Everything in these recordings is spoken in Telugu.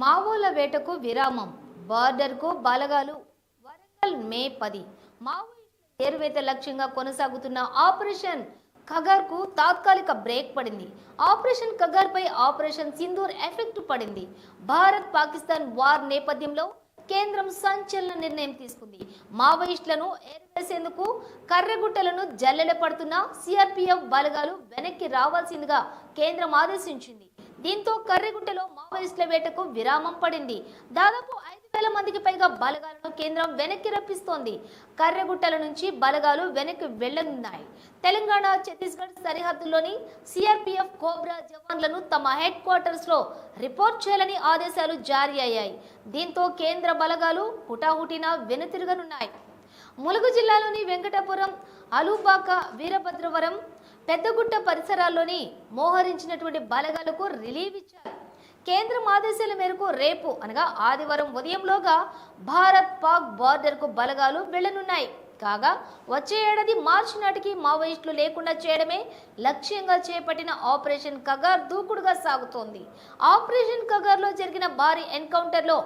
మావోల వేటకు విరామం. బార్డర్కు బలగాలు. వరంగల్ మే పది. మావోయిస్టుల ఏరువేత లక్ష్యంగా కొనసాగుతున్న ఆపరేషన్ ఖగర్కు తాత్కాలిక బ్రేక్ పడింది. ఆపరేషన్ ఖగర్పై ఆపరేషన్ సింధూర్ ఎఫెక్ట్ పడింది. భారత్ పాకిస్తాన్ వార్ నేపథ్యంలో కేంద్రం సంచలన నిర్ణయం తీసుకుంది. మావోయిస్టులను ఏరివేసేందుకు కర్రగుట్టలను జల్లెడ పడుతున్న సిఆర్పిఎఫ్ బలగాలు వెనక్కి రావాల్సిందిగా కేంద్రం ఆదేశించింది. దీంతో కర్రెగుట్టలో మావోయిస్టుల వేటకు విరామం పడింది. దాదాపు ఐదు వేల మందికి పైగా బలగాలను కేంద్రం వెనక్కి రప్పిస్తోంది. కర్రెగుట్టల నుంచి బలగాలు వెనక్కి వెళ్ళనున్నాయి తెలంగాణ ఛత్తీస్గఢ్ సరిహద్దుల్లోని సిఆర్పిఎఫ్ కోబ్రా జవాన్లను తమ హెడ్ క్వార్టర్స్లో రిపోర్ట్ చేయాలని ఆదేశాలు జారీ అయ్యాయి. దీంతో కేంద్ర బలగాలు హుటాహుటిన వెనుతిరగనున్నాయి. ములుగు జిల్లాలోని వెంకటపురం అలుబాక వీరభద్రవరం పెద్దగుట్ట పరిసరాల్లోని మోహరించినటువంటి బలగాలకు రిలీవ్ ఇచ్చారు. కేంద్రం ఆదేశాల మేరకు రేపు అనగా ఆదివారం ఉదయంలోగా భారత్ పాక్ బార్డర్కు బలగాలు వెళ్ళనున్నాయి. కాగా వచ్చే ఏడాది మార్చి నాటికి మావోయిస్టులు లేకుండా చేయడమే లక్ష్యంగా చేపట్టిన ఆపరేషన్ కగార్ దూకుడుగా సాగుతోంది. ఆపరేషన్ కగార్లో జరిగిన భారీ ఎన్కౌంటర్లో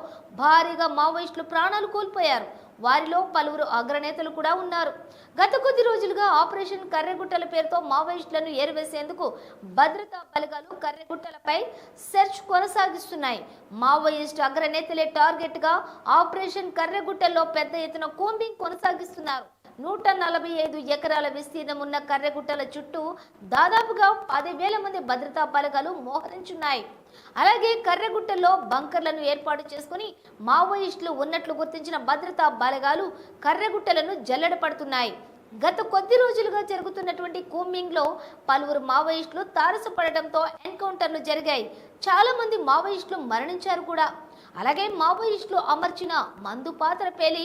భారీగా మావోయిస్టులు ప్రాణాలు కోల్పోయారు. వారిలో పలువురు అగ్రనేతలు కూడా ఉన్నారు. గత కొద్ది రోజులుగా ఆపరేషన్ కర్రెగుట్టల పేరుతో మావోయిస్టులను ఏరివేసేందుకు భద్రతా బలగాలు కర్రెగుట్టలపై సెర్చ్ కొనసాగిస్తున్నాయి. మావోయిస్టు అగ్రనేతలే టార్గెట్గా ఆపరేషన్ కర్రెగుట్టల్లో పెద్ద ఎత్తున కూంబింగ్ కొనసాగిస్తున్నారు. నూట నలభై ఐదు ఎకరాల విస్తీర్ణం ఉన్న కర్రెగుట్టల చుట్టూ దాదాపుగా పదివేల మంది భద్రతా బలగాలు మోహరించున్నాయి. అలాగే కర్రగుట్టలో బంకర్లను ఏర్పాటు చేసుకుని మావోయిస్టులు ఉన్నట్లు గుర్తించిన భద్రతా బలగాలు కర్రగుట్టలను జల్లెడ పడుతున్నాయి. గత కొద్ది రోజులుగా జరుగుతున్నటువంటి కూంబింగ్లో పలువురు మావోయిస్టులు తారసపడటంతో ఎన్కౌంటర్లు జరిగాయి. చాలా మంది మావోయిస్టులు మరణించారు కూడా. అలాగే మావోయిస్టులు అమర్చిన మందు పాత్ర పేలి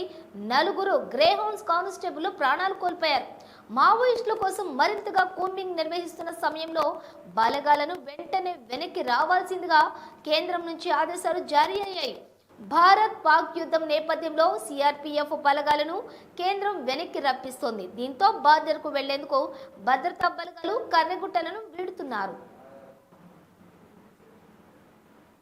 నలుగురు గ్రేహౌన్స్ కానిస్టేబుల్ ప్రాణాలు కోల్పోయారు. మావోయిస్టుల కోసం మరింతగా కూంబింగ్ నిర్వహిస్తున్న సమయంలో బలగాలను వెంటనే వెనక్కి రావాల్సిందిగా కేంద్రం నుంచి ఆదేశాలు జారీ అయ్యాయి. భారత్ పాక్ యుద్ధం నేపథ్యంలో సిఆర్పిఎఫ్ బలగాలను కేంద్రం వెనక్కి రప్పిస్తోంది. దీంతో బార్డర్కు వెళ్ళేందుకు భద్రతా బలగాలు కర్రగుట్టలను వీడుతున్నారు.